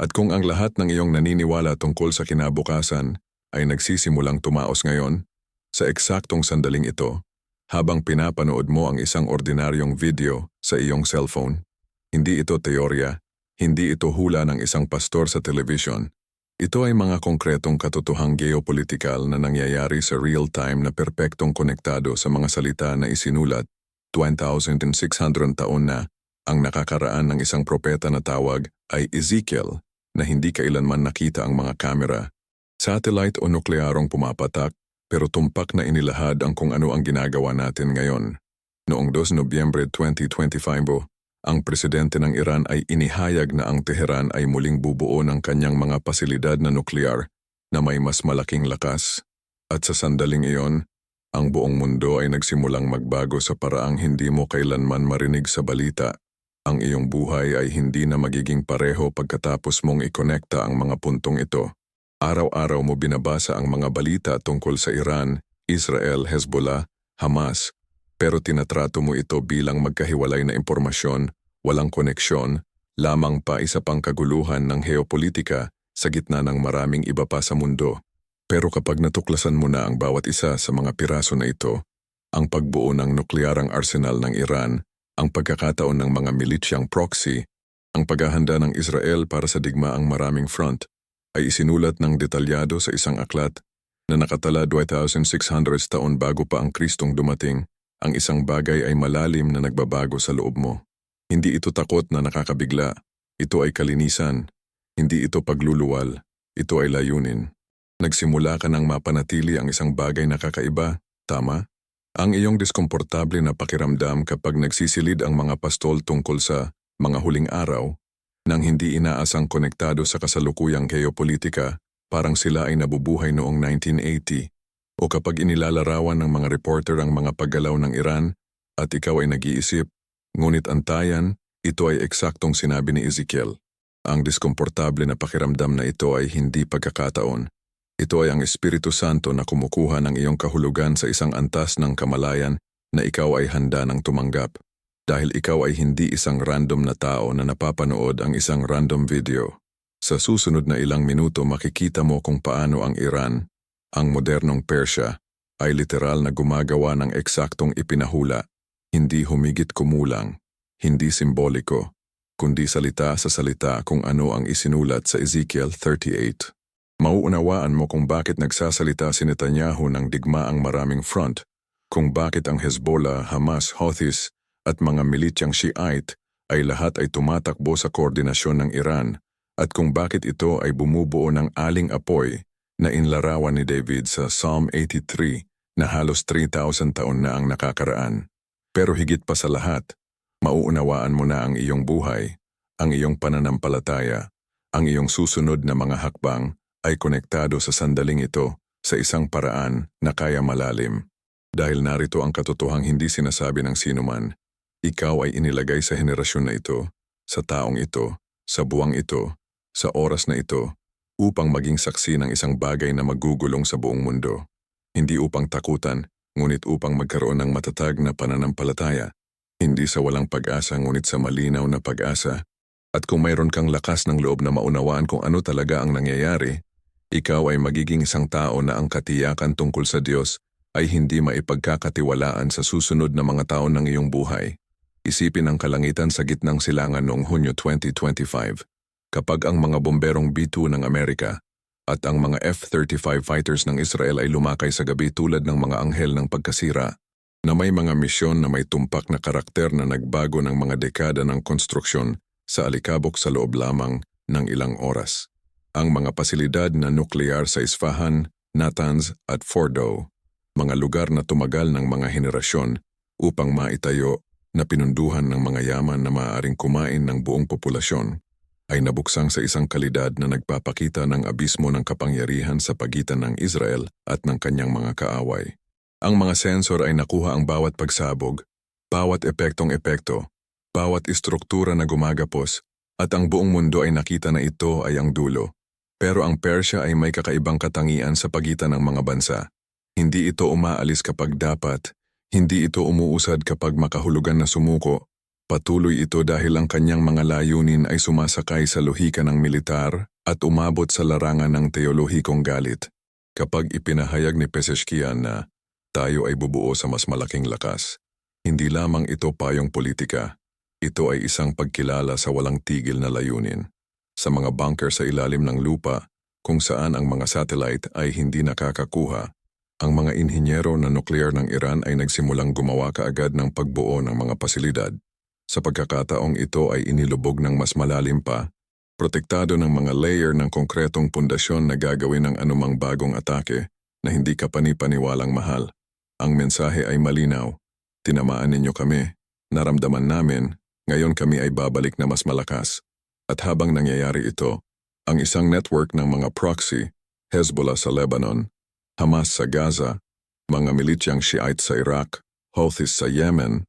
At kung ang lahat ng iyong naniniwala tungkol sa kinabukasan ay nagsisimulang tumaos ngayon, sa eksaktong sandaling ito, habang pinapanood mo ang isang ordinaryong video sa iyong cellphone, hindi ito teorya, hindi ito hula ng isang pastor sa television. Ito ay mga konkretong katotohang geopolitikal na nangyayari sa real-time na perpektong konektado sa mga salita na isinulat 2,600 taon na ang nakakaraan ng isang propeta na tawag ay Ezekiel na hindi kailanman nakita ang mga kamera. Satellite o nuklearong pumapatak pero tumpak na inilahad ang kung ano ang ginagawa natin ngayon. Noong 2 Nobyembre 2025, ang presidente ng Iran ay inihayag na ang Teheran ay muling bubuo ng kanyang mga pasilidad na nuklear na may mas malaking lakas. At sa sandaling iyon, ang buong mundo ay nagsimulang magbago sa paraang hindi mo kailanman marinig sa balita. Ang iyong buhay ay hindi na magiging pareho pagkatapos mong ikonekta ang mga puntong ito. Araw-araw mo binabasa ang mga balita tungkol sa Iran, Israel, Hezbollah, Hamas, pero tinatrato mo ito bilang magkahiwalay na impormasyon, walang koneksyon, lamang pa isa pang kaguluhan ng geopolitika sa gitna ng maraming iba pa sa mundo. Pero kapag natuklasan mo na ang bawat isa sa mga piraso na ito, ang pagbuo ng nuklearang arsenal ng Iran, ang pagkakataon ng mga militsyang proxy, ang paghahanda ng Israel para sa digmaang maraming front, ay isinulat ng detalyado sa isang aklat na nakatala 2,600 taon bago pa ang Kristong dumating, ang isang bagay ay malalim na nagbabago sa loob mo. Hindi ito takot na nakakabigla, ito ay kalinisan. Hindi ito pagluluwal, ito ay layunin. Nagsimula ka ng mapanatili ang isang bagay na kakaiba, tama? Ang iyong diskomportable na pakiramdam kapag nagsisilid ang mga pastol tungkol sa mga huling araw, nang hindi inaasang konektado sa kasalukuyang geopolitika, parang sila ay nabubuhay noong 1980, o kapag inilalarawan ng mga reporter ang mga paggalaw ng Iran at ikaw ay nag-iisip, ngunit antayan, ito ay eksaktong sinabi ni Ezekiel. Ang diskomportable na pakiramdam na ito ay hindi pagkakataon. Ito ay ang Espiritu Santo na kumukuha ng iyong kahulugan sa isang antas ng kamalayan na ikaw ay handa ng tumanggap dahil ikaw ay hindi isang random na tao na napapanood ang isang random video. Sa susunod na ilang minuto makikita mo kung paano ang Iran, ang modernong Persya, ay literal na gumagawa ng eksaktong ipinahula, hindi humigit kumulang, hindi simboliko, kundi salita sa salita kung ano ang isinulat sa Ezekiel 38. Mauunawaan mo kung bakit nagsasalita si Netanyahu ng digmaang maraming front, kung bakit ang Hezbollah, Hamas, Houthis at mga milityang Shiite ay lahat ay tumatakbo sa koordinasyon ng Iran at kung bakit ito ay bumubuo ng aling apoy na inlarawan ni David sa Psalm 83 na halos 3,000 taon na ang nakakaraan. Pero higit pa sa lahat, mauunawaan mo na ang iyong buhay, ang iyong pananampalataya, ang iyong susunod na mga hakbang ay konektado sa sandaling ito sa isang paraan na kaya malalim. Dahil narito ang katotohang hindi sinasabi ng sinuman, ikaw ay inilagay sa henerasyon na ito, sa taong ito, sa buwang ito, sa oras na ito, upang maging saksi ng isang bagay na magugulong sa buong mundo. Hindi upang takutan, ngunit upang magkaroon ng matatag na pananampalataya. Hindi sa walang pag-asa ngunit sa malinaw na pag-asa. At kung mayroon kang lakas ng loob na maunawaan kung ano talaga ang nangyayari, ikaw ay magiging isang tao na ang katiyakan tungkol sa Diyos ay hindi maipagkakatiwalaan sa susunod na mga taon ng iyong buhay. Isipin ang kalangitan sa gitnang silangan noong Hunyo 2025. Kapag ang mga bomberong B-2 ng Amerika at ang mga F-35 fighters ng Israel ay lumakay sa gabi tulad ng mga anghel ng pagkasira, na may mga misyon na may tumpak na karakter na nagbago ng mga dekada ng konstruksyon sa alikabok sa loob lamang ng ilang oras ang mga pasilidad na nuklear sa Isfahan, Natanz at Fordo, mga lugar na tumagal ng mga henerasyon upang maitayo na pinunduhan ng mga yaman na maaaring kumain ng buong populasyon, ay nabuksang sa isang kalidad na nagpapakita ng abismo ng kapangyarihan sa pagitan ng Israel at ng kanyang mga kaaway. Ang mga sensor ay nakuha ang bawat pagsabog, bawat epektong epekto, bawat istruktura na gumagapos, at ang buong mundo ay nakita na ito ay ang dulo. Pero ang Persya ay may kakaibang katangian sa pagitan ng mga bansa. Hindi ito umaalis kapag dapat, hindi ito umuusad kapag makahulugan na sumuko, Patuloy ito dahil ang kanyang mga layunin ay sumasakay sa lohika ng militar at umabot sa larangan ng teolohikong galit. Kapag ipinahayag ni Peseshkian na tayo ay bubuo sa mas malaking lakas, hindi lamang ito payong politika. Ito ay isang pagkilala sa walang tigil na layunin. Sa mga bunker sa ilalim ng lupa, kung saan ang mga satellite ay hindi nakakakuha, ang mga inhinyero na nuklear ng Iran ay nagsimulang gumawa kaagad ng pagbuo ng mga pasilidad. Sa pagkakataong ito ay inilubog ng mas malalim pa, protektado ng mga layer ng konkretong pundasyon na gagawin ng anumang bagong atake na hindi ka panipaniwalang mahal. Ang mensahe ay malinaw. Tinamaan ninyo kami. Naramdaman namin. Ngayon kami ay babalik na mas malakas. At habang nangyayari ito, ang isang network ng mga proxy, Hezbollah sa Lebanon, Hamas sa Gaza, mga militsyang Shiite sa Iraq, Houthis sa Yemen,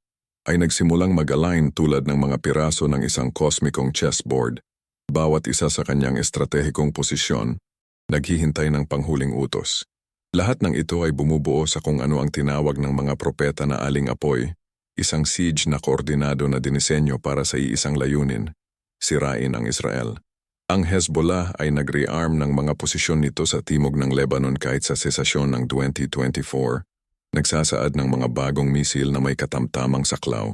ay nagsimulang mag-align tulad ng mga piraso ng isang kosmikong chessboard. Bawat isa sa kanyang estratehikong posisyon, naghihintay ng panghuling utos. Lahat ng ito ay bumubuo sa kung ano ang tinawag ng mga propeta na aling apoy, isang siege na koordinado na dinisenyo para sa iisang layunin, sirain ang Israel. Ang Hezbollah ay nag-rearm ng mga posisyon nito sa timog ng Lebanon kahit sa sesasyon ng 2024 nagsasaad ng mga bagong misil na may katamtamang saklaw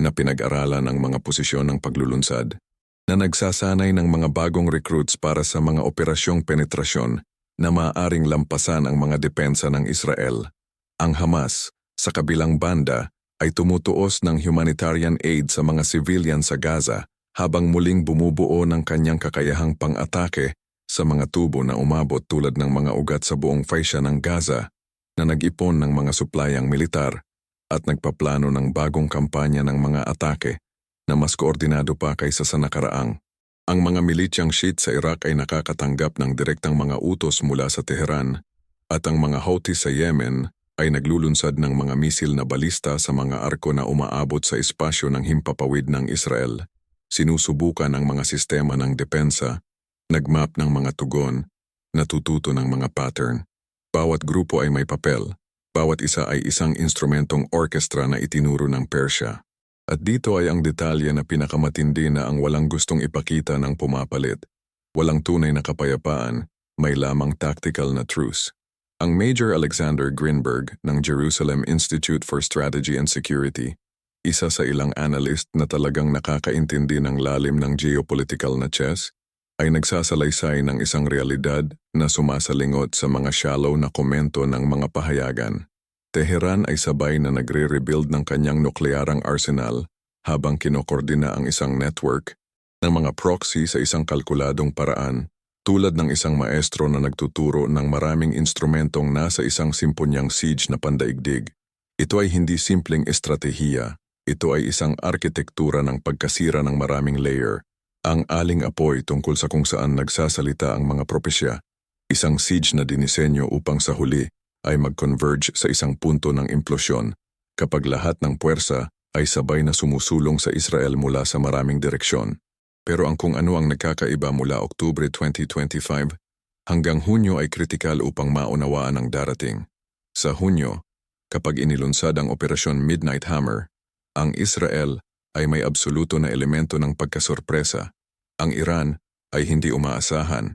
na pinag-aralan ang mga posisyon ng paglulunsad, na nagsasanay ng mga bagong recruits para sa mga operasyong penetrasyon na maaaring lampasan ang mga depensa ng Israel. Ang Hamas, sa kabilang banda, ay tumutuos ng humanitarian aid sa mga civilian sa Gaza habang muling bumubuo ng kanyang kakayahang pang-atake sa mga tubo na umabot tulad ng mga ugat sa buong faisya ng Gaza na nag-ipon ng mga suplayang militar at nagpaplano ng bagong kampanya ng mga atake na mas koordinado pa kaysa sa nakaraang. Ang mga militsyang Shiite sa Iraq ay nakakatanggap ng direktang mga utos mula sa Teheran at ang mga Houthi sa Yemen ay naglulunsad ng mga misil na balista sa mga arko na umaabot sa espasyo ng himpapawid ng Israel. Sinusubukan ang mga sistema ng depensa, nagmap ng mga tugon, natututo ng mga pattern. Bawat grupo ay may papel. Bawat isa ay isang instrumentong orkestra na itinuro ng Persya. At dito ay ang detalye na pinakamatindi na ang walang gustong ipakita ng pumapalit. Walang tunay na kapayapaan, may lamang tactical na truce. Ang Major Alexander Grinberg ng Jerusalem Institute for Strategy and Security, isa sa ilang analyst na talagang nakakaintindi ng lalim ng geopolitical na chess, ay nagsasalaysay ng isang realidad na sumasalingot sa mga shallow na komento ng mga pahayagan. Teheran ay sabay na nagre-rebuild ng kanyang nuklearang arsenal habang kinokordina ang isang network ng mga proxy sa isang kalkuladong paraan tulad ng isang maestro na nagtuturo ng maraming instrumentong nasa isang simpunyang siege na pandaigdig. Ito ay hindi simpleng estratehiya, ito ay isang arkitektura ng pagkasira ng maraming layer ang aling apoy tungkol sa kung saan nagsasalita ang mga propesya, isang siege na dinisenyo upang sa huli ay mag-converge sa isang punto ng implosyon kapag lahat ng puwersa ay sabay na sumusulong sa Israel mula sa maraming direksyon. Pero ang kung ano ang nagkakaiba mula Oktubre 2025 hanggang Hunyo ay kritikal upang maunawaan ang darating. Sa Hunyo, kapag inilunsad ang Operasyon Midnight Hammer, ang Israel ay may absoluto na elemento ng pagkasorpresa. Ang Iran ay hindi umaasahan.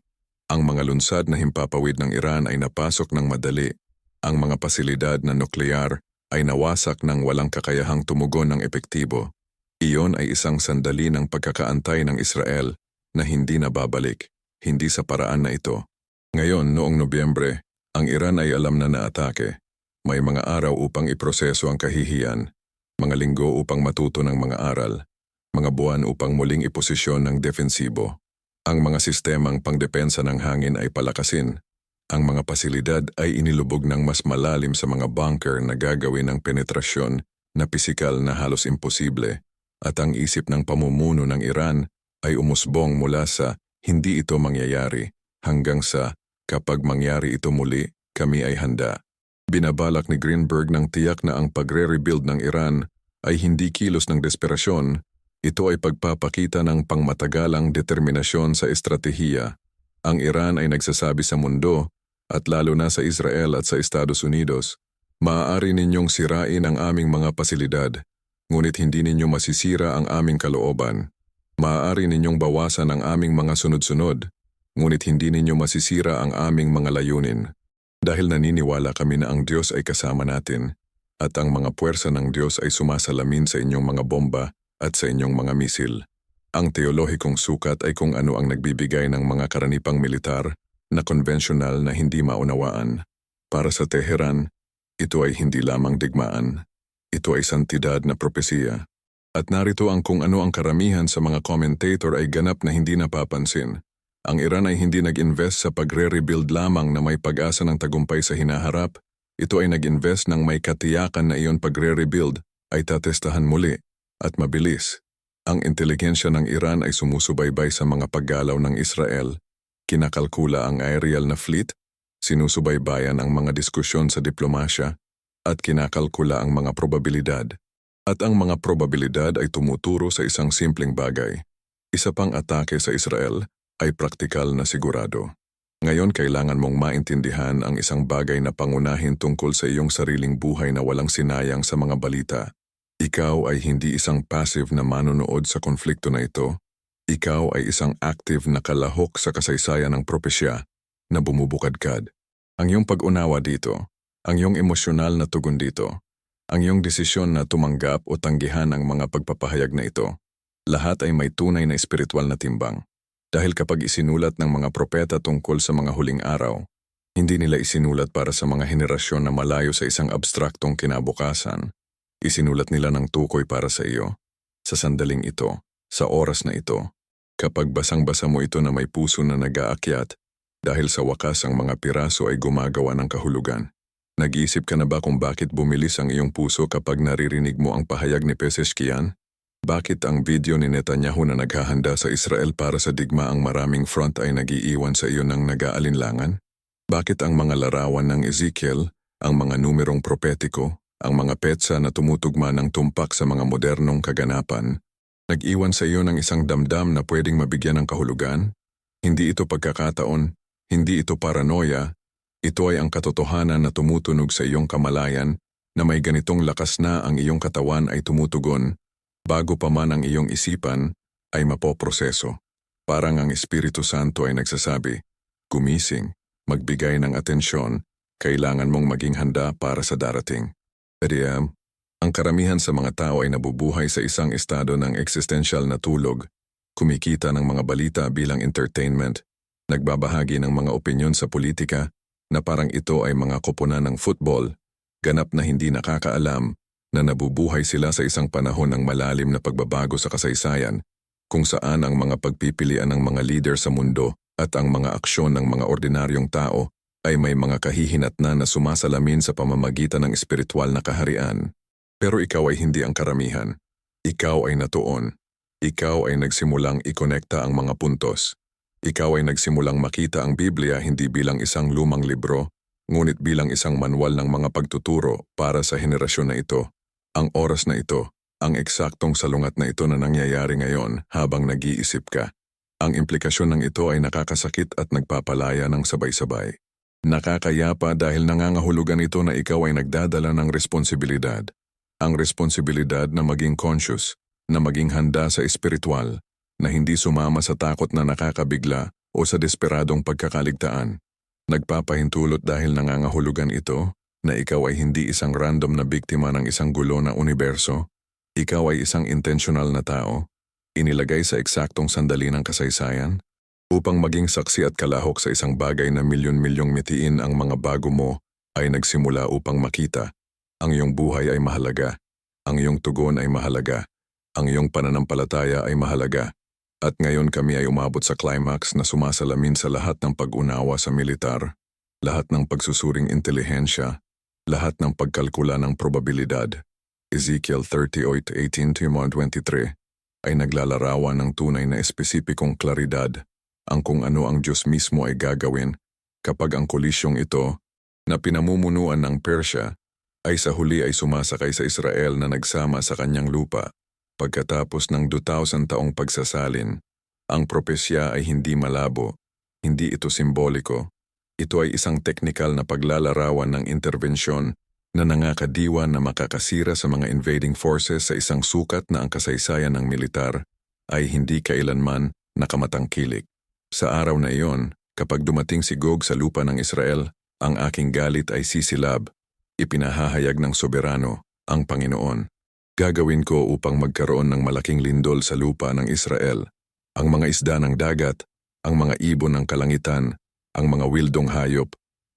Ang mga lunsad na himpapawid ng Iran ay napasok ng madali. Ang mga pasilidad na nuklear ay nawasak ng walang kakayahang tumugon ng epektibo. Iyon ay isang sandali ng pagkakaantay ng Israel na hindi nababalik, hindi sa paraan na ito. Ngayon, noong Nobyembre, ang Iran ay alam na naatake. May mga araw upang iproseso ang kahihiyan mga linggo upang matuto ng mga aral, mga buwan upang muling iposisyon ng defensibo. Ang mga sistemang pangdepensa ng hangin ay palakasin. Ang mga pasilidad ay inilubog ng mas malalim sa mga bunker na gagawin ng penetrasyon na pisikal na halos imposible at ang isip ng pamumuno ng Iran ay umusbong mula sa hindi ito mangyayari hanggang sa kapag mangyari ito muli, kami ay handa. Binabalak ni Greenberg ng tiyak na ang pagre-rebuild ng Iran ay hindi kilos ng desperasyon, ito ay pagpapakita ng pangmatagalang determinasyon sa estratehiya. Ang Iran ay nagsasabi sa mundo, at lalo na sa Israel at sa Estados Unidos, maaari ninyong sirain ang aming mga pasilidad, ngunit hindi ninyo masisira ang aming kalooban. Maaari ninyong bawasan ang aming mga sunod-sunod, ngunit hindi ninyo masisira ang aming mga layunin. Dahil naniniwala kami na ang Diyos ay kasama natin, at ang mga puwersa ng Diyos ay sumasalamin sa inyong mga bomba at sa inyong mga misil. Ang teolohikong sukat ay kung ano ang nagbibigay ng mga karanipang militar na konvensyonal na hindi maunawaan. Para sa Teheran, ito ay hindi lamang digmaan. Ito ay santidad na propesiya. At narito ang kung ano ang karamihan sa mga commentator ay ganap na hindi napapansin. Ang Iran ay hindi nag-invest sa pagre-rebuild lamang na may pag-asa ng tagumpay sa hinaharap. Ito ay nag-invest ng may katiyakan na iyon pagre-rebuild ay tatestahan muli at mabilis. Ang inteligensya ng Iran ay sumusubaybay sa mga paggalaw ng Israel. Kinakalkula ang aerial na fleet, sinusubaybayan ang mga diskusyon sa diplomasya, at kinakalkula ang mga probabilidad. At ang mga probabilidad ay tumuturo sa isang simpleng bagay. Isa pang atake sa Israel ay praktikal na sigurado. Ngayon kailangan mong maintindihan ang isang bagay na pangunahin tungkol sa iyong sariling buhay na walang sinayang sa mga balita. Ikaw ay hindi isang passive na manonood sa konflikto na ito. Ikaw ay isang active na kalahok sa kasaysayan ng propesya na bumubukadkad. Ang iyong pag-unawa dito, ang iyong emosyonal na tugon dito, ang iyong desisyon na tumanggap o tanggihan ang mga pagpapahayag na ito, lahat ay may tunay na espiritual na timbang. Dahil kapag isinulat ng mga propeta tungkol sa mga huling araw, hindi nila isinulat para sa mga henerasyon na malayo sa isang abstraktong kinabukasan. Isinulat nila ng tukoy para sa iyo, sa sandaling ito, sa oras na ito. Kapag basang-basa mo ito na may puso na nag-aakyat, dahil sa wakas ang mga piraso ay gumagawa ng kahulugan. Nag-iisip ka na ba kung bakit bumilis ang iyong puso kapag naririnig mo ang pahayag ni Peseshkian? Bakit ang video ni Netanyahu na naghahanda sa Israel para sa digmaang maraming front ay nagiiwan sa iyo ng nag-aalinlangan? Bakit ang mga larawan ng Ezekiel, ang mga numerong propetiko, ang mga petsa na tumutugma ng tumpak sa mga modernong kaganapan, nag-iwan sa iyo ng isang damdam na pwedeng mabigyan ng kahulugan? Hindi ito pagkakataon, hindi ito paranoia, ito ay ang katotohanan na tumutunog sa iyong kamalayan na may ganitong lakas na ang iyong katawan ay tumutugon bago pa man ang iyong isipan ay mapoproseso. Parang ang Espiritu Santo ay nagsasabi, gumising, magbigay ng atensyon, kailangan mong maging handa para sa darating. Pero ang karamihan sa mga tao ay nabubuhay sa isang estado ng existential na tulog, kumikita ng mga balita bilang entertainment, nagbabahagi ng mga opinyon sa politika, na parang ito ay mga koponan ng football, ganap na hindi nakakaalam na nabubuhay sila sa isang panahon ng malalim na pagbabago sa kasaysayan kung saan ang mga pagpipilian ng mga leader sa mundo at ang mga aksyon ng mga ordinaryong tao ay may mga kahihinatnan na sumasalamin sa pamamagitan ng espiritual na kaharian. Pero ikaw ay hindi ang karamihan. Ikaw ay natuon. Ikaw ay nagsimulang ikonekta ang mga puntos. Ikaw ay nagsimulang makita ang Biblia hindi bilang isang lumang libro, ngunit bilang isang manual ng mga pagtuturo para sa henerasyon na ito. Ang oras na ito, ang eksaktong salungat na ito na nangyayari ngayon habang nag-iisip ka. Ang implikasyon ng ito ay nakakasakit at nagpapalaya ng sabay-sabay. Nakakayapa dahil nangangahulugan ito na ikaw ay nagdadala ng responsibilidad. Ang responsibilidad na maging conscious, na maging handa sa espiritual, na hindi sumama sa takot na nakakabigla o sa desperadong pagkakaligtaan. Nagpapahintulot dahil nangangahulugan ito na ikaw ay hindi isang random na biktima ng isang gulo na universo. Ikaw ay isang intentional na tao, inilagay sa eksaktong sandali ng kasaysayan, upang maging saksi at kalahok sa isang bagay na milyon-milyong mitiin ang mga bago mo ay nagsimula upang makita. Ang iyong buhay ay mahalaga, ang iyong tugon ay mahalaga, ang iyong pananampalataya ay mahalaga. At ngayon kami ay umabot sa climax na sumasalamin sa lahat ng pag-unawa sa militar, lahat ng pagsusuring intelihensya, lahat ng pagkalkula ng probabilidad. Ezekiel 38:18-23 ay naglalarawan ng tunay na espesipikong klaridad ang kung ano ang Diyos mismo ay gagawin kapag ang kolisyong ito na pinamumunuan ng Persya ay sa huli ay sumasakay sa Israel na nagsama sa kanyang lupa. Pagkatapos ng 2,000 taong pagsasalin, ang propesya ay hindi malabo, hindi ito simboliko. Ito ay isang teknikal na paglalarawan ng interbensyon na nangakadiwa na makakasira sa mga invading forces sa isang sukat na ang kasaysayan ng militar ay hindi kailanman nakamatangkilik. Sa araw na iyon, kapag dumating si Gog sa lupa ng Israel, ang aking galit ay sisilab, ipinahahayag ng soberano, ang Panginoon. Gagawin ko upang magkaroon ng malaking lindol sa lupa ng Israel, ang mga isda ng dagat, ang mga ibon ng kalangitan, ang mga wildong hayop,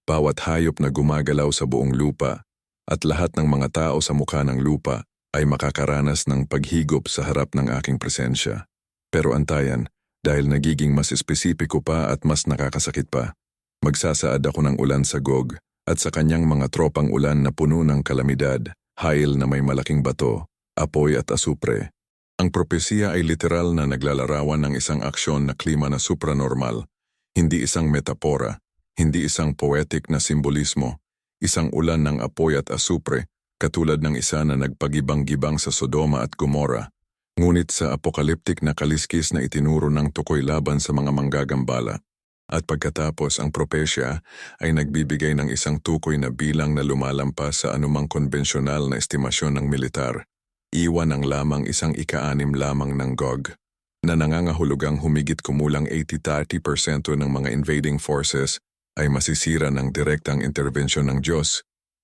bawat hayop na gumagalaw sa buong lupa, at lahat ng mga tao sa mukha ng lupa ay makakaranas ng paghigop sa harap ng aking presensya. Pero antayan, dahil nagiging mas espesipiko pa at mas nakakasakit pa, magsasaad ako ng ulan sa Gog at sa kanyang mga tropang ulan na puno ng kalamidad, hail na may malaking bato, apoy at asupre. Ang propesiya ay literal na naglalarawan ng isang aksyon na klima na supranormal, hindi isang metapora, hindi isang poetic na simbolismo, isang ulan ng apoy at asupre, katulad ng isa na nagpagibang-gibang sa Sodoma at Gomora, ngunit sa apokaliptik na kaliskis na itinuro ng tukoy laban sa mga manggagambala. At pagkatapos ang propesya ay nagbibigay ng isang tukoy na bilang na lumalampas sa anumang konbensyonal na estimasyon ng militar. Iwan ang lamang isang ikaanim lamang ng GOG na nangangahulugang humigit kumulang 80-30% ng mga invading forces ay masisira ng direktang interbensyon ng Diyos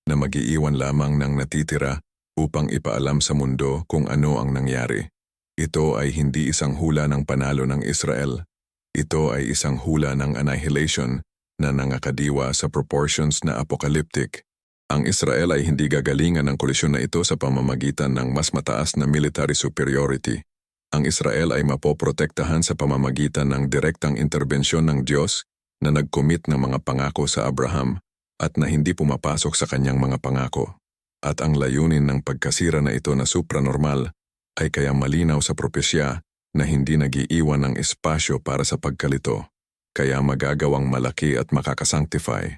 na magiiwan lamang ng natitira upang ipaalam sa mundo kung ano ang nangyari. Ito ay hindi isang hula ng panalo ng Israel. Ito ay isang hula ng annihilation na nangakadiwa sa proportions na apocalyptic. Ang Israel ay hindi gagalingan ng kolisyon na ito sa pamamagitan ng mas mataas na military superiority. Ang Israel ay mapoprotektahan sa pamamagitan ng direktang interbensyon ng Diyos na nag-commit ng mga pangako sa Abraham at na hindi pumapasok sa kanyang mga pangako. At ang layunin ng pagkasira na ito na supranormal ay kaya malinaw sa propesya na hindi nagiiwan ng espasyo para sa pagkalito, kaya magagawang malaki at makakasanctify.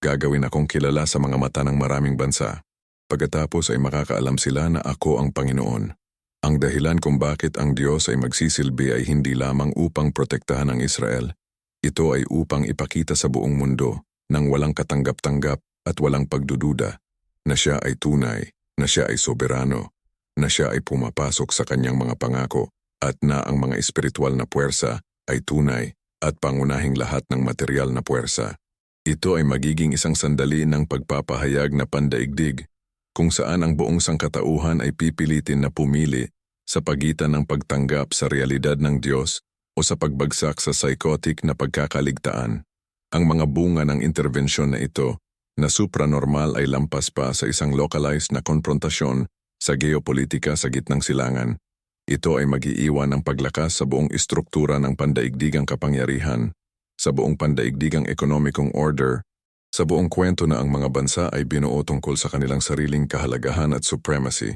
Gagawin akong kilala sa mga mata ng maraming bansa. Pagkatapos ay makakaalam sila na ako ang Panginoon. Ang dahilan kung bakit ang Diyos ay magsisilbi ay hindi lamang upang protektahan ang Israel. Ito ay upang ipakita sa buong mundo nang walang katanggap-tanggap at walang pagdududa na siya ay tunay, na siya ay soberano, na siya ay pumapasok sa kanyang mga pangako at na ang mga espiritual na puwersa ay tunay at pangunahing lahat ng material na puwersa. Ito ay magiging isang sandali ng pagpapahayag na pandaigdig kung saan ang buong sangkatauhan ay pipilitin na pumili sa pagitan ng pagtanggap sa realidad ng Diyos o sa pagbagsak sa psychotic na pagkakaligtaan. Ang mga bunga ng interbensyon na ito na supranormal ay lampas pa sa isang localized na konfrontasyon sa geopolitika sa gitnang silangan. Ito ay magiiwan ng paglakas sa buong istruktura ng pandaigdigang kapangyarihan sa buong pandaigdigang ekonomikong order, sa buong kwento na ang mga bansa ay binuo tungkol sa kanilang sariling kahalagahan at supremacy.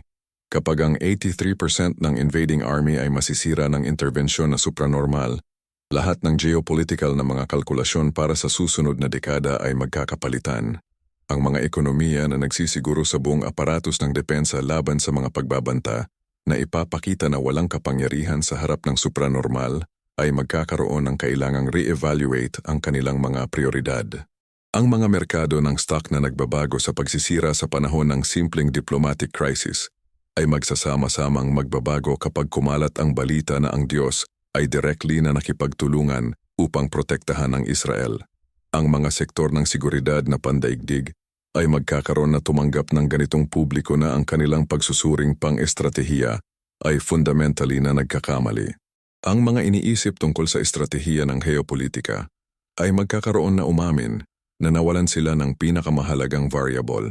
Kapag ang 83% ng invading army ay masisira ng interbensyon na supranormal, lahat ng geopolitical na mga kalkulasyon para sa susunod na dekada ay magkakapalitan. Ang mga ekonomiya na nagsisiguro sa buong aparatos ng depensa laban sa mga pagbabanta na ipapakita na walang kapangyarihan sa harap ng supranormal ay magkakaroon ng kailangang re-evaluate ang kanilang mga prioridad. Ang mga merkado ng stock na nagbabago sa pagsisira sa panahon ng simpleng diplomatic crisis ay magsasama-samang magbabago kapag kumalat ang balita na ang Diyos ay directly na nakipagtulungan upang protektahan ang Israel. Ang mga sektor ng seguridad na pandaigdig ay magkakaroon na tumanggap ng ganitong publiko na ang kanilang pagsusuring pang-estratehiya ay fundamentally na nagkakamali. Ang mga iniisip tungkol sa estratehiya ng geopolitika ay magkakaroon na umamin na nawalan sila ng pinakamahalagang variable,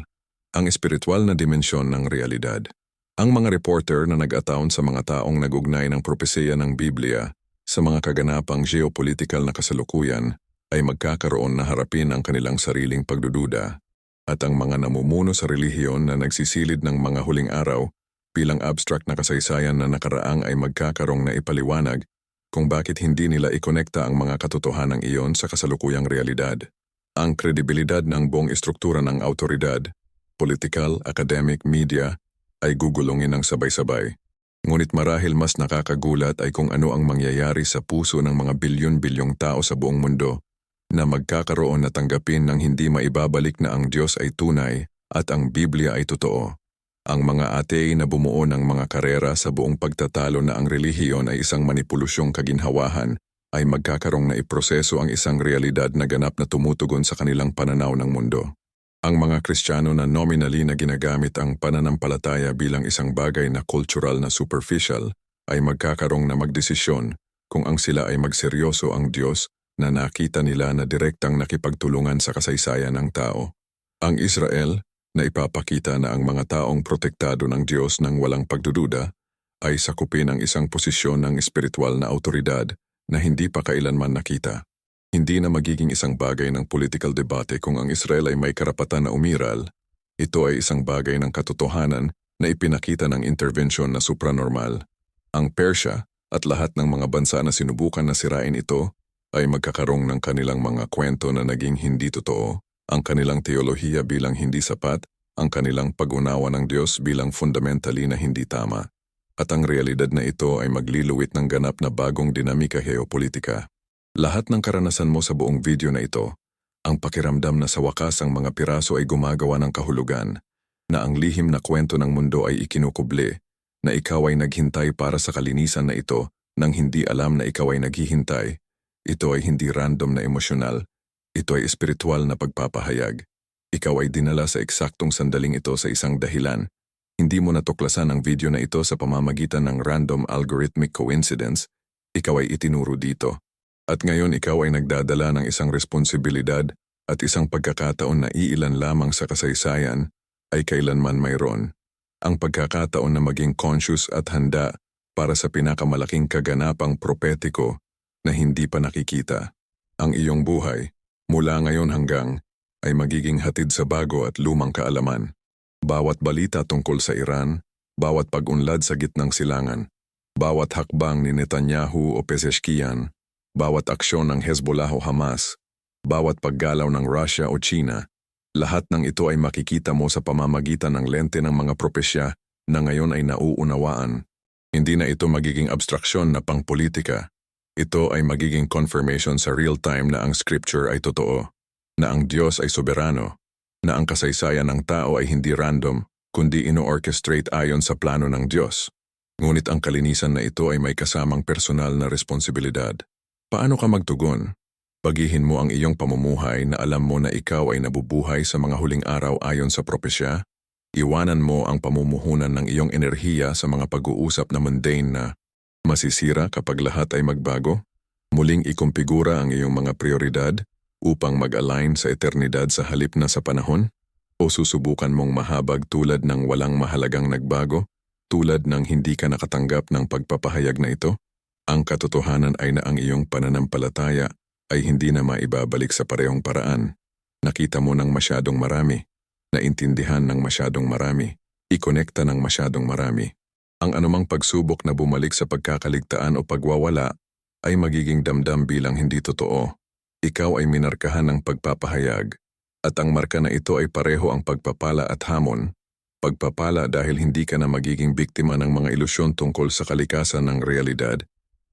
ang espiritual na dimensyon ng realidad. Ang mga reporter na nag-ataon sa mga taong nagugnay ng propesiya ng Biblia sa mga kaganapang geopolitical na kasalukuyan ay magkakaroon na harapin ang kanilang sariling pagdududa at ang mga namumuno sa relihiyon na nagsisilid ng mga huling araw bilang abstract na kasaysayan na nakaraang ay magkakarong na ipaliwanag kung bakit hindi nila ikonekta ang mga katotohanan iyon sa kasalukuyang realidad. Ang kredibilidad ng buong istruktura ng autoridad, political, academic, media, ay gugulungin ng sabay-sabay. Ngunit marahil mas nakakagulat ay kung ano ang mangyayari sa puso ng mga bilyon-bilyong tao sa buong mundo na magkakaroon na tanggapin ng hindi maibabalik na ang Diyos ay tunay at ang Biblia ay totoo. Ang mga atei na bumuo ng mga karera sa buong pagtatalo na ang relihiyon ay isang manipulusyong kaginhawahan ay magkakaroong na iproseso ang isang realidad na ganap na tumutugon sa kanilang pananaw ng mundo. Ang mga Kristiyano na nominally na ginagamit ang pananampalataya bilang isang bagay na cultural na superficial ay magkakaroong na magdesisyon kung ang sila ay magseryoso ang Diyos na nakita nila na direktang nakipagtulungan sa kasaysayan ng tao. Ang Israel, na ipapakita na ang mga taong protektado ng Diyos ng walang pagdududa, ay sakupin ang isang posisyon ng espiritual na autoridad na hindi pa kailanman nakita. Hindi na magiging isang bagay ng political debate kung ang Israel ay may karapatan na umiral. Ito ay isang bagay ng katotohanan na ipinakita ng intervention na supranormal. Ang Persya at lahat ng mga bansa na sinubukan na sirain ito ay magkakaroon ng kanilang mga kwento na naging hindi totoo, ang kanilang teolohiya bilang hindi sapat, ang kanilang pag-unawa ng Diyos bilang fundamentally na hindi tama. At ang realidad na ito ay magliluwit ng ganap na bagong dinamika geopolitika. Lahat ng karanasan mo sa buong video na ito, ang pakiramdam na sa wakas ang mga piraso ay gumagawa ng kahulugan, na ang lihim na kwento ng mundo ay ikinukubli, na ikaw ay naghintay para sa kalinisan na ito nang hindi alam na ikaw ay naghihintay. Ito ay hindi random na emosyonal, ito ay espiritual na pagpapahayag. Ikaw ay dinala sa eksaktong sandaling ito sa isang dahilan. Hindi mo natuklasan ang video na ito sa pamamagitan ng random algorithmic coincidence, ikaw ay itinuro dito. At ngayon ikaw ay nagdadala ng isang responsibilidad at isang pagkakataon na iilan lamang sa kasaysayan ay kailanman mayroon. Ang pagkakataon na maging conscious at handa para sa pinakamalaking kaganapang propetiko na hindi pa nakikita. Ang iyong buhay, mula ngayon hanggang, ay magiging hatid sa bago at lumang kaalaman. Bawat balita tungkol sa Iran, bawat pag-unlad sa gitnang silangan, bawat hakbang ni Netanyahu o Pezeshkian, bawat aksyon ng Hezbollah o Hamas, bawat paggalaw ng Russia o China, lahat ng ito ay makikita mo sa pamamagitan ng lente ng mga propesya na ngayon ay nauunawaan. Hindi na ito magiging abstraksyon na pangpolitika. Ito ay magiging confirmation sa real time na ang scripture ay totoo, na ang Diyos ay soberano, na ang kasaysayan ng tao ay hindi random, kundi ino-orchestrate ayon sa plano ng Diyos. Ngunit ang kalinisan na ito ay may kasamang personal na responsibilidad. Paano ka magtugon? Bagihin mo ang iyong pamumuhay na alam mo na ikaw ay nabubuhay sa mga huling araw ayon sa propesya. Iwanan mo ang pamumuhunan ng iyong enerhiya sa mga pag-uusap na mundane na masisira kapag lahat ay magbago. Muling ikumpigura ang iyong mga prioridad upang mag-align sa eternidad sa halip na sa panahon? O susubukan mong mahabag tulad ng walang mahalagang nagbago, tulad ng hindi ka nakatanggap ng pagpapahayag na ito? Ang katotohanan ay na ang iyong pananampalataya ay hindi na maibabalik sa parehong paraan. Nakita mo ng masyadong marami, naintindihan ng masyadong marami, ikonekta ng masyadong marami. Ang anumang pagsubok na bumalik sa pagkakaligtaan o pagwawala ay magiging damdam bilang hindi totoo. Ikaw ay minarkahan ng pagpapahayag, at ang marka na ito ay pareho ang pagpapala at hamon. Pagpapala dahil hindi ka na magiging biktima ng mga ilusyon tungkol sa kalikasan ng realidad.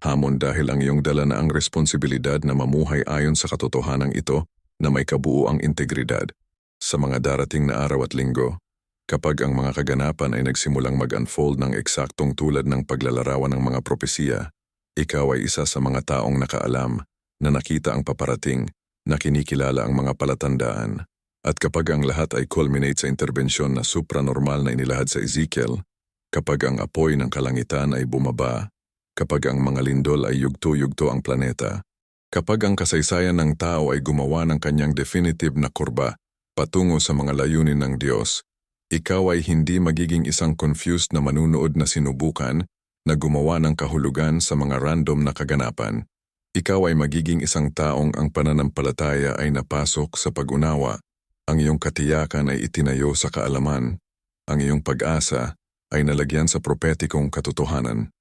Hamon dahil ang iyong dala na ang responsibilidad na mamuhay ayon sa katotohanan ito na may kabuuang integridad. Sa mga darating na araw at linggo, kapag ang mga kaganapan ay nagsimulang mag-unfold ng eksaktong tulad ng paglalarawan ng mga propesiya, ikaw ay isa sa mga taong nakaalam na nakita ang paparating, na kinikilala ang mga palatandaan. At kapag ang lahat ay culminate sa interbensyon na supranormal na inilahad sa Ezekiel, kapag ang apoy ng kalangitan ay bumaba, kapag ang mga lindol ay yugto-yugto ang planeta, kapag ang kasaysayan ng tao ay gumawa ng kanyang definitive na kurba patungo sa mga layunin ng Diyos, ikaw ay hindi magiging isang confused na manunood na sinubukan na gumawa ng kahulugan sa mga random na kaganapan. Ikaw ay magiging isang taong ang pananampalataya ay napasok sa pag-unawa. Ang iyong katiyakan ay itinayo sa kaalaman. Ang iyong pag-asa ay nalagyan sa propetikong katotohanan.